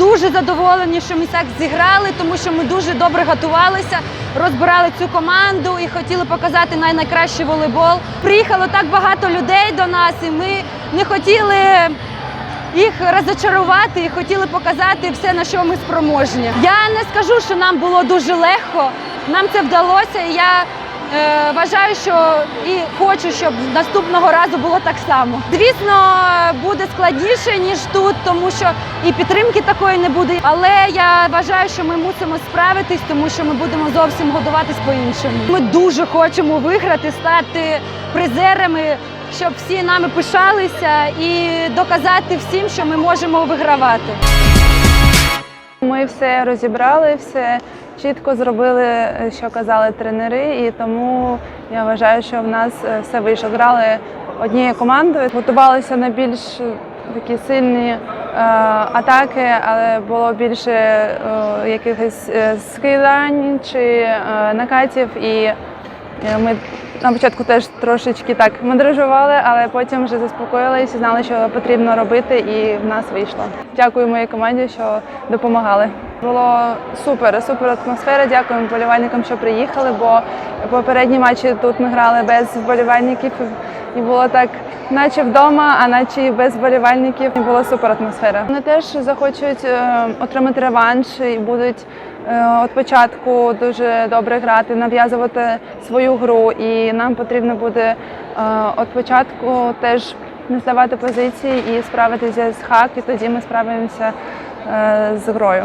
Дуже задоволені, що ми так зіграли, тому що ми дуже добре готувалися, розбирали цю команду і хотіли показати най- найкращий волейбол. Приїхало так багато людей до нас, і ми не хотіли їх розочарувати і хотіли показати все, на що ми спроможні. Я не скажу, що нам було дуже легко. Нам це вдалося. І я вважаю, що і хочу, щоб наступного разу було так само. Звісно, буде складніше ніж тут, тому що і підтримки такої не буде. Але я вважаю, що ми мусимо справитись, тому що ми будемо зовсім годуватись по-іншому. Ми дуже хочемо виграти, стати призерами щоб всі нами пишалися і доказати всім, що ми можемо вигравати. Ми все розібрали, все чітко зробили, що казали тренери, і тому я вважаю, що в нас е, все вийшло. Грали однією командою, готувалися на більш такі сильні е, атаки, але було більше е, якихось е, скидань чи е, накатів. І е, ми на початку теж трошечки так мандражували, але потім вже заспокоїлися, знали, що потрібно робити, і в нас вийшло. Дякую моїй команді, що допомагали. Було супер, супер атмосфера. Дякуємо вболівальникам, що приїхали, бо попередні матчі тут ми грали без вболівальників. І було так, наче вдома, а наче і без вболівальників. І була супер атмосфера. Вони теж захочуть е, отримати реванш і будуть е, від початку дуже добре грати, нав'язувати свою гру. І нам потрібно буде е, від початку теж не здавати позиції і справитися з хак, і тоді ми справимося з грою.